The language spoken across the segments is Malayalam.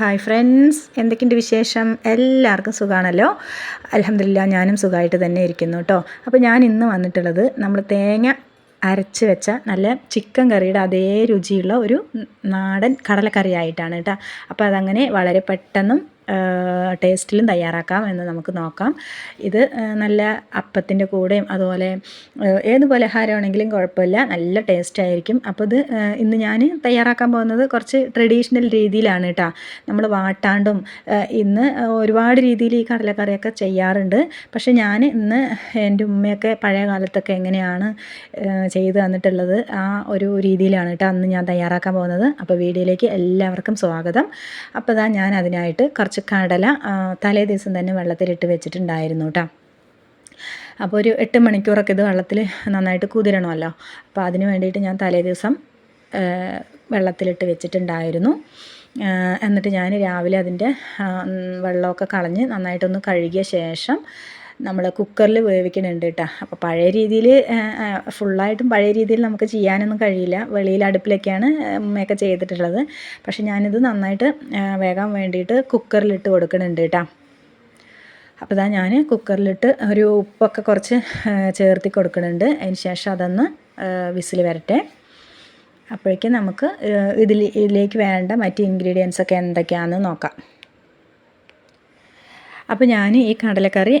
ഹായ് ഫ്രണ്ട്സ് എന്തൊക്കെയുണ്ട് വിശേഷം? എല്ലാവർക്കും സുഖമാണല്ലോ അലഹമില്ല ഞാനും സുഖമായിട്ട് തന്നെ ഇരിക്കുന്നു കേട്ടോ അപ്പോൾ ഞാൻ ഇന്ന് വന്നിട്ടുള്ളത് നമ്മൾ തേങ്ങ അരച്ച് വെച്ച നല്ല ചിക്കൻ കറിയുടെ അതേ രുചിയുള്ള ഒരു നാടൻ കടലക്കറിയായിട്ടാണ് കേട്ടോ അപ്പോൾ അതങ്ങനെ വളരെ പെട്ടെന്നും ടേസ്റ്റിലും തയ്യാറാക്കാം എന്ന് നമുക്ക് നോക്കാം. ഇത് നല്ല അപ്പത്തിന്റെ കൂടെയും അതുപോലെ ഏത് പലഹാരമാണെങ്കിലും കുഴപ്പമില്ല. നല്ല ടേസ്റ്റ് ആയിരിക്കും അപ്പോൾ ഇത് ഇന്ന് ഞാൻ തയ്യാറാക്കാൻ പോകുന്നത് കുറച്ച് ട്രഡീഷണൽ രീതിയിലാണ് കേട്ടോ. നമ്മൾ വാട്ടാണ്ടും ഇന്ന് ഒരുപാട് രീതിയിൽ ഈ കടലക്കറിയൊക്കെ ചെയ്യാറുണ്ട്. പക്ഷേ ഞാൻ ഇന്ന് എന്റെ ഉമ്മയൊക്കെ പഴയ കാലത്തൊക്കെ എങ്ങനെയാണ് ചെയ്ത് തന്നിട്ടുള്ളത് ആ ഒരു രീതിയിലാണ് കേട്ടോ അന്ന് ഞാൻ തയ്യാറാക്കാൻ പോകുന്നത്. അപ്പോൾ വീഡിയോയിലേക്ക് എല്ലാവർക്കും സ്വാഗതം. അപ്പോൾ ഞാൻ അതിനായിട്ട് കുറച്ച് കടല തലേ ദിവസം തന്നെ വെള്ളത്തിലിട്ട് വെച്ചിട്ടുണ്ടായിരുന്നു കേട്ടോ അപ്പോൾ ഒരു എട്ട് മണിക്കൂറൊക്കെ ഇത് വെള്ളത്തിൽ നന്നായിട്ട് കുതിരണമല്ലോ. അപ്പോൾ അതിന് വേണ്ടിയിട്ട് ഞാൻ തലേ ദിവസം വെള്ളത്തിലിട്ട് വെച്ചിട്ടുണ്ടായിരുന്നു. എന്നിട്ട് ഞാൻ രാവിലെ അതിന്റെ വെള്ളമൊക്കെ കളഞ്ഞ് നന്നായിട്ടൊന്ന് കഴുകിയ ശേഷം നമ്മൾ കുക്കറിൽ വേവിക്കുന്നുണ്ട് കേട്ടോ അപ്പോൾ പഴയ രീതിയിൽ ഫുള്ളായിട്ടും പഴയ രീതിയിൽ നമുക്ക് ചെയ്യാനൊന്നും കഴിയില്ല. വെളിയിൽ അടുപ്പിലൊക്കെയാണ് ഉമ്മയൊക്കെ ചെയ്തിട്ടുള്ളത്. പക്ഷേ ഞാനിത് നന്നായിട്ട് വേകാൻ വേണ്ടിയിട്ട് കുക്കറിലിട്ട് കൊടുക്കുന്നുണ്ട് കേട്ടോ അപ്പോൾ ഇതാ ഞാൻ കുക്കറിലിട്ട് ഒരു ഉപ്പൊക്കെ കുറച്ച് ചേർത്തി കൊടുക്കുന്നുണ്ട് അതിന് ശേഷം അതൊന്ന് വിസിൽ വരട്ടെ. അപ്പോഴേക്കും നമുക്ക് ഇതിൽ ഇതിലേക്ക് വേണ്ട മറ്റ് ഇൻഗ്രീഡിയൻസ് ഒക്കെ എന്തൊക്കെയാണെന്ന് നോക്കാം. അപ്പോൾ ഞാൻ ഈ കടലക്കറി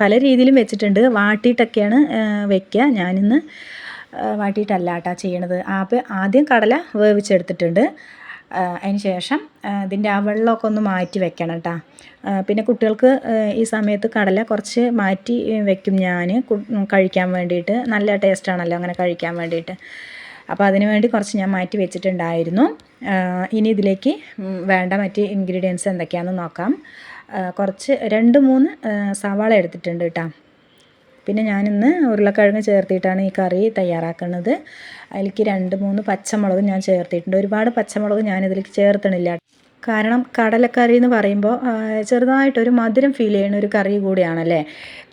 പല രീതിയിലും വെച്ചിട്ടുണ്ട്. വാട്ടിയിട്ടൊക്കെയാണ് വെക്കുക ഞാനിന്ന് വാട്ടിയിട്ടല്ല കേട്ടോ ചെയ്യണത്. അപ്പോൾ ആദ്യം കടല വേവിച്ചെടുത്തിട്ടുണ്ട്. അതിന് ശേഷം ഇതിന്റെ ആ വെള്ളമൊക്കെ ഒന്ന് മാറ്റി വെക്കണം കേട്ടോ പിന്നെ കുട്ടികൾക്ക് ഈ സമയത്ത് കടല കുറച്ച് മാറ്റി വെക്കും ഞാൻ കഴിക്കാൻ വേണ്ടിയിട്ട്. നല്ല ടേസ്റ്റാണല്ലോ അങ്ങനെ കഴിക്കാൻ വേണ്ടിയിട്ട്. അപ്പോൾ അതിന് വേണ്ടി കുറച്ച് ഞാൻ മാറ്റി വെച്ചിട്ടുണ്ടായിരുന്നു. ഇനി ഇതിലേക്ക് വേണ്ട മറ്റ് ഇൻഗ്രീഡിയൻസ് എന്തൊക്കെയാണെന്ന് നോക്കാം. കുറച്ച് രണ്ട് മൂന്ന് സവാള എടുത്തിട്ടുണ്ട് കേട്ടോ പിന്നെ ഞാനിന്ന് ഉരുളക്കിഴങ്ങ് ചേർത്തിട്ടാണ് ഈ കറി തയ്യാറാക്കുന്നത്. അതിലേക്ക് രണ്ട് മൂന്ന് പച്ചമുളക് ഞാൻ ചേർത്തിട്ടുണ്ട്. ഒരുപാട് പച്ചമുളക് ഞാനിതിലേക്ക് ചേർത്തണില്ല കാരണം കടലക്കറി എന്ന് പറയുമ്പോൾ ചെറുതായിട്ടൊരു മധുരം ഫീൽ ചെയ്യുന്ന ഒരു കറി കൂടിയാണല്ലേ?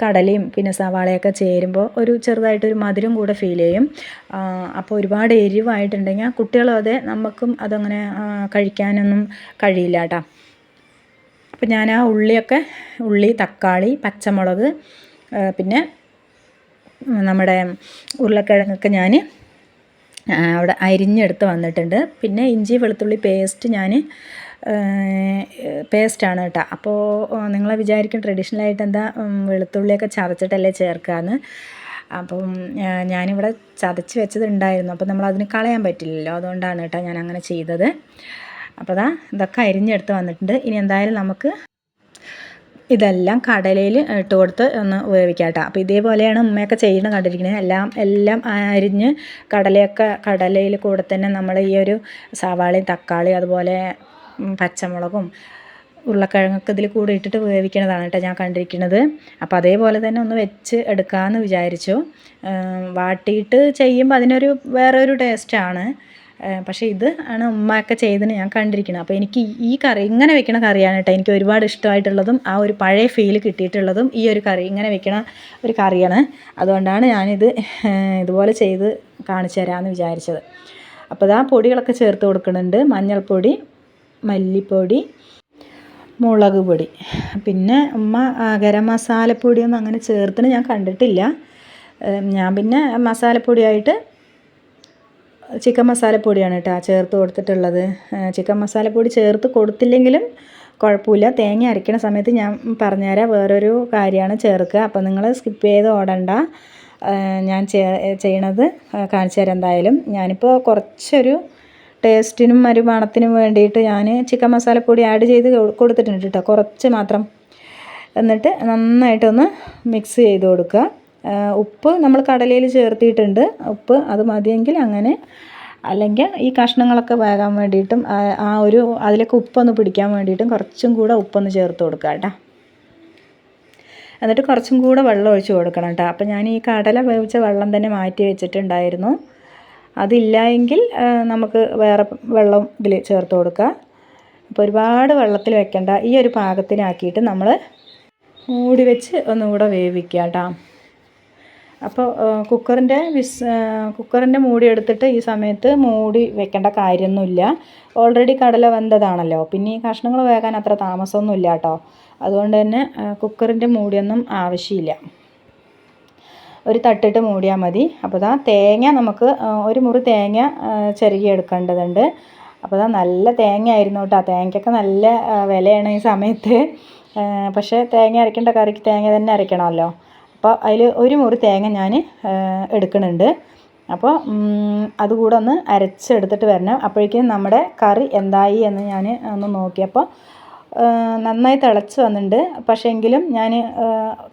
കടലയും പിന്നെ സവാളയൊക്കെ ചേരുമ്പോൾ ഒരു ചെറുതായിട്ടൊരു മധുരം കൂടെ ഫീൽ ചെയ്യും. അപ്പോൾ ഒരുപാട് എരിവായിട്ടുണ്ടെങ്കിൽ കുട്ടികളും അതെ നമുക്കും അതങ്ങനെ കഴിക്കാനൊന്നും കഴിയില്ല കേട്ടോ അപ്പോൾ ഞാൻ ആ ഉള്ളിയൊക്കെ ഉള്ളി തക്കാളി പച്ചമുളക് പിന്നെ നമ്മുടെ ഉരുളക്കിഴങ്ങൊക്കെ ഞാൻ അവിടെ അരിഞ്ഞെടുത്ത് വന്നിട്ടുണ്ട്. പിന്നെ ഇഞ്ചി വെളുത്തുള്ളി പേസ്റ്റ് ഞാൻ പേസ്റ്റാണ് കേട്ടോ. അപ്പോൾ നിങ്ങൾ വിചാരിക്കും ട്രഡീഷണലായിട്ട് എന്താ വെളുത്തുള്ളിയൊക്കെ ചതച്ചിട്ടല്ലേ ചേർക്കാമെന്ന് അപ്പം ഞാനിവിടെ ചതച്ച് വെച്ചതുണ്ടായിരുന്നു. അപ്പോൾ നമ്മൾ അതിന് കളയാൻ പറ്റില്ലല്ലോ. അതുകൊണ്ടാണ് കേട്ടോ ഞാൻ അങ്ങനെ ചെയ്തത്. അപ്പോൾ അതാ ഇതൊക്കെ അരിഞ്ഞെടുത്ത് വന്നിട്ടുണ്ട്. ഇനി എന്തായാലും നമുക്ക് ഇതെല്ലാം കടലയിൽ ഇട്ട് കൊടുത്ത് ഒന്ന് ഉപയോഗിക്കാം കേട്ടോ. അപ്പോൾ ഇതേപോലെയാണ് ഉമ്മയൊക്കെ ചെയ്യുന്നത് കണ്ടിരിക്കുന്നത്. എല്ലാം എല്ലാം അരിഞ്ഞ് കടലയൊക്കെ കടലയിൽ കൂടെ തന്നെ നമ്മൾ ഈ ഒരു സവാളയും തക്കാളി അതുപോലെ പച്ചമുളകും ഉരുളക്കിഴങ്ങൊക്കെ ഇതിൽ കൂടെ ഇട്ടിട്ട് വേവിക്കണതാണ് കേട്ടോ ഞാൻ കണ്ടിരിക്കുന്നത്. അപ്പോൾ അതേപോലെ തന്നെ ഒന്ന് വെച്ച് എടുക്കാമെന്ന് വിചാരിച്ചു. വാട്ടിയിട്ട് ചെയ്യുമ്പോൾ അതിനൊരു വേറൊരു ടേസ്റ്റാണ്. പക്ഷേ ഇത് ആണ് ഉമ്മയൊക്കെ ചെയ്തതിന് ഞാൻ കണ്ടിരിക്കുന്നത്. അപ്പോൾ എനിക്ക് ഈ കറി ഇങ്ങനെ വെക്കണ കറിയാണ് കേട്ടോ എനിക്ക് ഒരുപാട് ഇഷ്ടമായിട്ടുള്ളതും ആ ഒരു പഴയ ഫീൽ കിട്ടിയിട്ടുള്ളതും ഈ ഒരു കറി ഇങ്ങനെ വെക്കണ ഒരു കറിയാണ്. അതുകൊണ്ടാണ് ഞാനിത് ഇതുപോലെ ചെയ്ത് കാണിച്ചു തരാമെന്ന് വിചാരിച്ചത്. അപ്പോൾ ഇതാ പൊടികളൊക്കെ ചേർത്ത് കൊടുക്കുന്നുണ്ട്. മഞ്ഞൾപ്പൊടി മല്ലിപ്പൊടി മുളക് പൊടി. പിന്നെ ഉമ്മ ഗരം മസാലപ്പൊടിയൊന്നും അങ്ങനെ ചേർത്തിന് ഞാൻ കണ്ടിട്ടില്ല. ഞാൻ പിന്നെ മസാലപ്പൊടിയായിട്ട് ചിക്കൻ മസാലപ്പൊടിയാണ് കേട്ടോ ചേർത്ത് കൊടുത്തിട്ടുള്ളത്. ചിക്കൻ മസാലപ്പൊടി ചേർത്ത് കൊടുത്തില്ലെങ്കിലും കുഴപ്പമില്ല. തേങ്ങ അരയ്ക്കണ സമയത്ത് ഞാൻ പറഞ്ഞുതരാം വേറൊരു കാര്യമാണ് ചേർക്കുക. അപ്പോൾ നിങ്ങൾ സ്കിപ്പ് ചെയ്ത് ഓടണ്ട. ഞാൻ ചെയ്യണത് കാണിച്ചു തരാം എന്തായാലും. ഞാനിപ്പോൾ കുറച്ചൊരു ടേസ്റ്റിനും ഒരു മണത്തിനും വേണ്ടിയിട്ട് ഞാൻ ചിക്കൻ മസാലപ്പൊടി ആഡ് ചെയ്ത് കൊടുത്തിട്ടുണ്ട് കേട്ടോ കുറച്ച് മാത്രം. എന്നിട്ട് നന്നായിട്ടൊന്ന് മിക്സ് ചെയ്ത് കൊടുക്കുക. ഉപ്പ് നമ്മൾ കടലയിൽ ചേർത്തിയിട്ടുണ്ട്. ഉപ്പ് അത് മതിയെങ്കിൽ അങ്ങനെ അല്ലെങ്കിൽ ഈ കഷ്ണങ്ങളൊക്കെ വേകാൻ വേണ്ടിയിട്ടും ആ ഒരു അതിലൊക്കെ ഉപ്പൊന്ന് പിടിക്കാൻ വേണ്ടിയിട്ടും കുറച്ചും കൂടെ ഉപ്പൊന്ന് ചേർത്ത് കൊടുക്കുക കേട്ടോ. എന്നിട്ട് കുറച്ചും കൂടെ വെള്ളം ഒഴിച്ച് കൊടുക്കണം കേട്ടോ. അപ്പോൾ ഞാൻ ഈ കടല വേവിച്ച വെള്ളം തന്നെ മാറ്റി വെച്ചിട്ടുണ്ടായിരുന്നു. അതില്ല എങ്കിൽ നമുക്ക് വേറെ വെള്ളം ഇതിൽ ചേർത്ത് കൊടുക്കുക അപ്പോൾ ഒരുപാട് വെള്ളത്തിൽ വെക്കേണ്ട. ഈ ഒരു പാകത്തിനാക്കിയിട്ട് നമ്മൾ മൂടി വെച്ച് ഒന്നുകൂടെ വേവിക്കുക കേട്ടോ. അപ്പോൾ കുക്കറിന്റെ വിസ് കുക്കറിന്റെ മൂടി എടുത്തിട്ട് ഈ സമയത്ത് മൂടി വെക്കേണ്ട കാര്യമൊന്നുമില്ല. ഓൾറെഡി കടല വെന്തതാണല്ലോ. പിന്നെ ഈ കഷ്ണങ്ങൾ വേകാൻ അത്ര താമസമൊന്നുമില്ല കേട്ടോ. അതുകൊണ്ട് തന്നെ കുക്കറിന്റെ മൂടിയൊന്നും ആവശ്യമില്ല. ഒരു തട്ടിട്ട് മൂടിയാൽ മതി. അപ്പോൾ ഇതാ തേങ്ങ നമുക്ക് ഒരു മുറി തേങ്ങ ചെറുകി എടുക്കേണ്ടതുണ്ട്. അപ്പോൾ ഇതാ നല്ല തേങ്ങ ആയിരുന്നു കേട്ടോ. തേങ്ങയ്ക്കൊക്കെ നല്ല വിലയാണ് ഈ സമയത്ത്. പക്ഷേ തേങ്ങ അരയ്ക്കേണ്ട കറിക്ക് തേങ്ങ തന്നെ അരയ്ക്കണമല്ലോ. അപ്പോൾ അതിൽ ഒരു മുറി തേങ്ങ ഞാൻ എടുക്കുന്നുണ്ട്. അപ്പോൾ അതുകൂടെ ഒന്ന് അരച്ചെടുത്തിട്ട് വരണം. അപ്പോഴേക്കും നമ്മുടെ കറി എന്തായി എന്ന് ഞാൻ ഒന്ന് നോക്കിയപ്പോൾ നന്നായി തിളച്ച് വന്നിട്ടുണ്ട്. പക്ഷേ എങ്കിലും ഞാൻ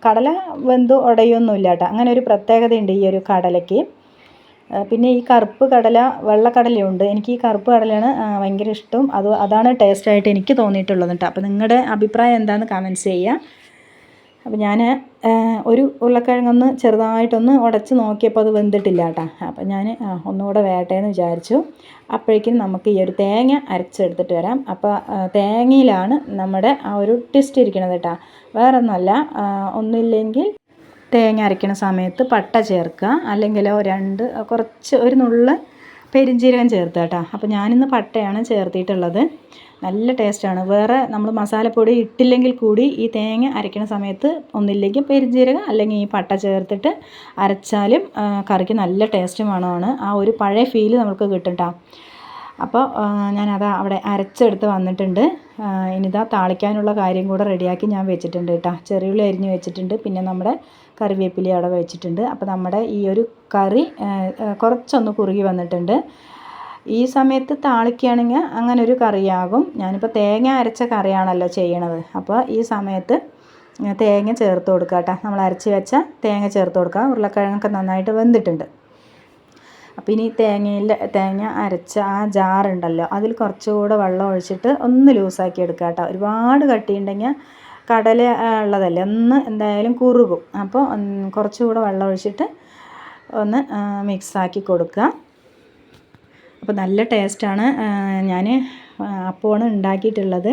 കടല വെന്തു ഉടയൊന്നുമില്ല കേട്ടോ അങ്ങനെ ഒരു പ്രത്യേകതയുണ്ട് ഈ ഒരു കടലയ്ക്ക്. പിന്നെ ഈ കറുപ്പ് കടല വെള്ളക്കടലയുണ്ട് എനിക്ക് ഈ കറുപ്പ് കടലയാണ് ഭയങ്കര ഇഷ്ടം. അത് അതാണ് ടേസ്റ്റായിട്ട് എനിക്ക് തോന്നിയിട്ടുള്ളത് കേട്ടോ അപ്പോൾ നിങ്ങളുടെ അഭിപ്രായം എന്താണെന്ന് കമന്റ്സ് ചെയ്യുക അപ്പോൾ ഞാൻ ഒരു ഉരുളക്കിഴങ്ങൊന്ന് ചെറുതായിട്ടൊന്ന് ഉടച്ച് നോക്കിയപ്പോൾ അത് വെന്തിട്ടില്ല കേട്ടോ അപ്പോൾ ഞാൻ ഒന്നുകൂടെ വേട്ടെ എന്ന് വിചാരിച്ചു. അപ്പോഴേക്കും നമുക്ക് ഈ ഒരു തേങ്ങ അരച്ചെടുത്തിട്ട് വരാം. അപ്പോൾ തേങ്ങയിലാണ് നമ്മുടെ ആ ഒരു ട്വിസ്റ്റ് ഇരിക്കുന്നത് കേട്ടോ വേറെ ഒന്നുമല്ല ഒന്നുമില്ലെങ്കിൽ തേങ്ങ അരയ്ക്കുന്ന സമയത്ത് പട്ട ചേർക്കുക. അല്ലെങ്കിൽ രണ്ട് കുറച്ച് ഒരു നുള്ള് പെരിഞ്ജീരകം ചേർത്ത് കേട്ടോ. അപ്പോൾ ഞാനിന്ന് പട്ടയാണ് ചേർത്തിട്ടുള്ളത്. നല്ല ടേസ്റ്റാണ് വേറെ നമ്മൾ മസാലപ്പൊടി ഇട്ടില്ലെങ്കിൽ കൂടി ഈ തേങ്ങ അരയ്ക്കുന്ന സമയത്ത് ഒന്നില്ലെങ്കിൽ പെരിഞ്ജീരകം അല്ലെങ്കിൽ ഈ പട്ട ചേർത്തിട്ട് അരച്ചാലും കറിക്ക് നല്ല ടേസ്റ്റ് മണമാണ് ആ ഒരു പഴയ ഫീൽ നമുക്ക് കിട്ടും കേട്ടോ അപ്പോൾ ഞാനത് അവിടെ അരച്ചെടുത്ത് വന്നിട്ടുണ്ട്. ഇനിതാ താളിക്കാനുള്ള കാര്യം കൂടെ റെഡിയാക്കി ഞാൻ വെച്ചിട്ടുണ്ട് കേട്ടോ. ചെറിയുള്ളി അരിഞ്ഞ് വെച്ചിട്ടുണ്ട്. പിന്നെ നമ്മുടെ കറിവേപ്പില അവിടെ വെച്ചിട്ടുണ്ട്. അപ്പോൾ നമ്മുടെ ഈ ഒരു കറി കുറച്ചൊന്ന് കുറുകി വന്നിട്ടുണ്ട്. ഈ സമയത്ത് താളിക്കുകയാണെങ്കിൽ അങ്ങനെ ഒരു കറിയാകും. ഞാനിപ്പോൾ തേങ്ങ അരച്ച കറിയാണല്ലോ ചെയ്യണത്. അപ്പോൾ ഈ സമയത്ത് തേങ്ങ ചേർത്ത് കൊടുക്കുക കേട്ടോ നമ്മൾ അരച്ച് വെച്ച തേങ്ങ ചേർത്ത് കൊടുക്കുക. ഉരുളക്കിഴങ്ങൊക്കെ നന്നായിട്ട് വെന്തിട്ടുണ്ട്. അപ്പോൾ ഇനി തേങ്ങയിൽ തേങ്ങ അരച്ച ആ ജാറുണ്ടല്ലോ അതിൽ കുറച്ചുകൂടെ വെള്ളം ഒഴിച്ചിട്ട് ഒന്ന് ലൂസാക്കി എടുക്കുക കേട്ടോ ഒരുപാട് കട്ടിയുണ്ടെങ്കിൽ കടല ഉള്ളതല്ലേ ഒന്ന് എന്തായാലും കുറുകും. അപ്പോൾ കുറച്ചുകൂടെ വെള്ളം ഒഴിച്ചിട്ട് ഒന്ന് മിക്സാക്കി കൊടുക്കുക അപ്പോൾ നല്ല ടേസ്റ്റാണ് ഞാൻ അപ്പമാണ് ഉണ്ടാക്കിയിട്ടുള്ളത്.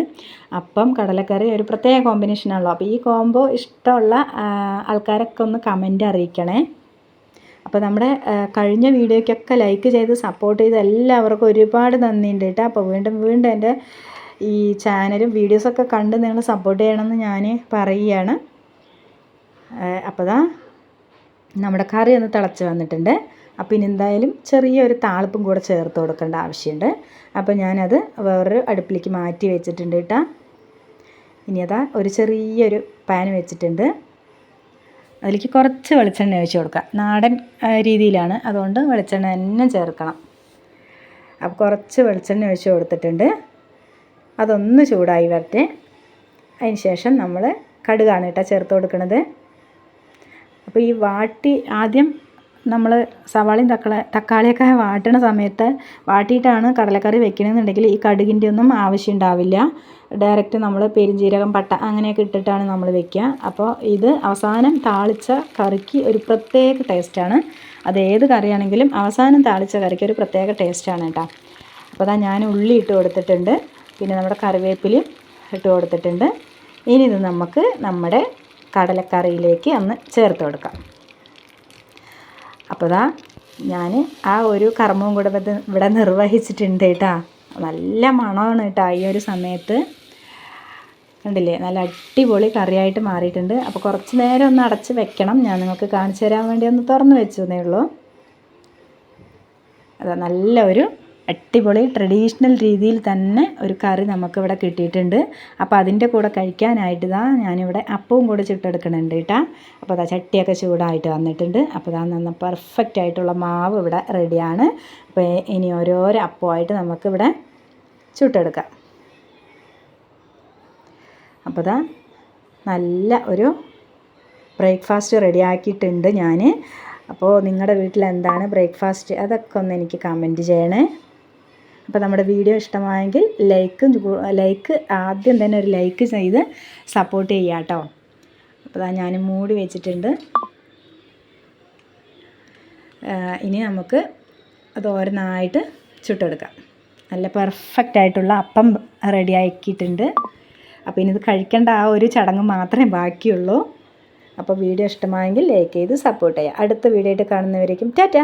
അപ്പം കടലക്കറി ഒരു പ്രത്യേക കോമ്പിനേഷനാണല്ലോ അപ്പോൾ ഈ കോംബോ ഇഷ്ടമുള്ള ആൾക്കാരൊക്കെ ഒന്ന് കമന്റ് അറിയിക്കണേ. അപ്പോൾ നമ്മുടെ കഴിഞ്ഞ വീഡിയോയ്ക്കൊക്കെ ലൈക്ക് ചെയ്ത് സപ്പോർട്ട് ചെയ്ത് എല്ലാവർക്കും ഒരുപാട് നന്ദിയുണ്ട് കേട്ടോ. അപ്പോൾ വീണ്ടും വീണ്ടും എന്റെ ഈ ചാനലും വീഡിയോസൊക്കെ കണ്ട് നിങ്ങൾ സപ്പോർട്ട് ചെയ്യണമെന്ന് ഞാൻ പറയുകയാണ്. അപ്പോൾ ദാ നമ്മുടെ കറി ഒന്ന് തിളച്ച് വന്നിട്ടുണ്ട്. അപ്പോൾ ഇനി എന്തായാലും ചെറിയൊരു താളിപ്പും കൂടെ ചേർത്ത് കൊടുക്കേണ്ട ആവശ്യമുണ്ട്. അപ്പോൾ ഞാനത് വേറൊരു അടുപ്പിലേക്ക് മാറ്റി വെച്ചിട്ടുണ്ട് കേട്ടോ. ഇനി അതാ ഒരു ചെറിയൊരു പാൻ വെച്ചിട്ടുണ്ട്. അതിലേക്ക് കുറച്ച് വെളിച്ചെണ്ണ ഒഴിച്ച് കൊടുക്കുക. നാടൻ രീതിയിലാണ്. അതുകൊണ്ട് വെളിച്ചെണ്ണ തന്നെ ചേർക്കണം. അപ്പോൾ കുറച്ച് വെളിച്ചെണ്ണ ഒഴിച്ച് കൊടുത്തിട്ടുണ്ട്. അതൊന്ന് ചൂടായി വരട്ടെ. അതിന് ശേഷം നമ്മൾ കടുകാണ് കേട്ടോ ചേർത്ത് കൊടുക്കുന്നത് അപ്പോൾ ഈ വാട്ടി ആദ്യം നമ്മൾ സവാളയും തക്കള തക്കാളിയൊക്കെ വാട്ടണ സമയത്ത് വാട്ടിയിട്ടാണ് കടലക്കറി വെക്കണമെന്നുണ്ടെങ്കിൽ ഈ കടുകിന്റെ ഒന്നും ആവശ്യം ഉണ്ടാവില്ല. ഡയറക്റ്റ് നമ്മൾ പെരുംജീരകം പട്ട അങ്ങനെയൊക്കെ ഇട്ടിട്ടാണ് നമ്മൾ വെക്കുക. അപ്പോൾ ഇത് അവസാനം താളിച്ച കറിക്ക് ഒരു പ്രത്യേക ടേസ്റ്റാണ്. അത് ഏത് കറിയാണെങ്കിലും അവസാനം താളിച്ച കറിക്ക് ഒരു പ്രത്യേക ടേസ്റ്റാണ് കേട്ടോ. അപ്പോൾ അതാ ഞാൻ ഉള്ളി ഇട്ട് കൊടുത്തിട്ടുണ്ട്. പിന്നെ നമ്മുടെ കറിവേപ്പിലും ഇട്ട് കൊടുത്തിട്ടുണ്ട്. ഇനി ഇത് നമുക്ക് നമ്മുടെ കടലക്കറിയിലേക്ക് ഒന്ന് ചേർത്ത് കൊടുക്കാം. അപ്പോൾ ഇതാ ഞാൻ ആ ഒരു കർമ്മവും കൂടെ ഇവിടെ നിർവഹിച്ചിട്ടുണ്ട് കേട്ടോ. നല്ല മണമാണ് കേട്ടോ ഈ ഒരു സമയത്ത്. കണ്ടില്ലേ? നല്ല അടിപൊളി കറിയായിട്ട് മാറിയിട്ടുണ്ട്. അപ്പോൾ കുറച്ച് നേരം ഒന്ന് അടച്ച് വെക്കണം. ഞാൻ നിങ്ങൾക്ക് കാണിച്ചു തരാൻ വേണ്ടി ഒന്ന് തുറന്ന് വെച്ചു എന്നേ ഉള്ളൂ. അതാ നല്ല ഒരു അടിപൊളി ട്രഡീഷണൽ രീതിയിൽ തന്നെ ഒരു കറി നമുക്കിവിടെ കിട്ടിയിട്ടുണ്ട്. അപ്പോൾ അതിന്റെ കൂടെ കഴിക്കാനായിട്ട് ഇതാ ഞാനിവിടെ അപ്പവും കൂടെ ചുട്ടെടുക്കണുണ്ട് കേട്ടോ. അപ്പോൾ അതാ ചട്ടിയൊക്കെ ചൂടായിട്ട് വന്നിട്ടുണ്ട്. അപ്പോൾ ഇതാ നന്ന പെർഫെക്റ്റ് ആയിട്ടുള്ള മാവ് ഇവിടെ റെഡിയാണ് അപ്പോൾ ഇനി ഓരോരോ അപ്പമായിട്ട് നമുക്കിവിടെ ചുട്ടെടുക്കാം. അപ്പോൾ ഇതാ നല്ല ഒരു ബ്രേക്ക്ഫാസ്റ്റ് റെഡിയാക്കിയിട്ടുണ്ട് ഞാൻ അപ്പോൾ നിങ്ങളുടെ വീട്ടിൽ എന്താണ് ബ്രേക്ക്ഫാസ്റ്റ്? അതൊക്കെ ഒന്ന് എനിക്ക് കമന്റ് ചെയ്യണേ. അപ്പോൾ നമ്മുടെ വീഡിയോ ഇഷ്ടമായെങ്കിൽ ലൈക്ക് ലൈക്ക് ആദ്യം തന്നെ ഒരു ലൈക്ക് ചെയ്ത് സപ്പോർട്ട് ചെയ്യാം കേട്ടോ അപ്പോൾ ഞാൻ മൂടി വെച്ചിട്ടുണ്ട്. ഇനി നമുക്ക് അത് ഓരോന്നായിട്ട് ചുട്ടെടുക്കാം. നല്ല പെർഫെക്റ്റ് ആയിട്ടുള്ള അപ്പം റെഡി ആക്കിയിട്ടുണ്ട് അപ്പോൾ ഇനി ഇത് കഴിക്കേണ്ട ആ ഒരു ചടങ്ങ് മാത്രമേ ബാക്കിയുള്ളൂ. അപ്പോൾ വീഡിയോ ഇഷ്ടമായെങ്കിൽ ലൈക്ക് ചെയ്ത് സപ്പോർട്ട് ചെയ്യുക. അടുത്ത വീഡിയോ ആയിട്ട് കാണുന്നവരേക്കും ടാറ്റ.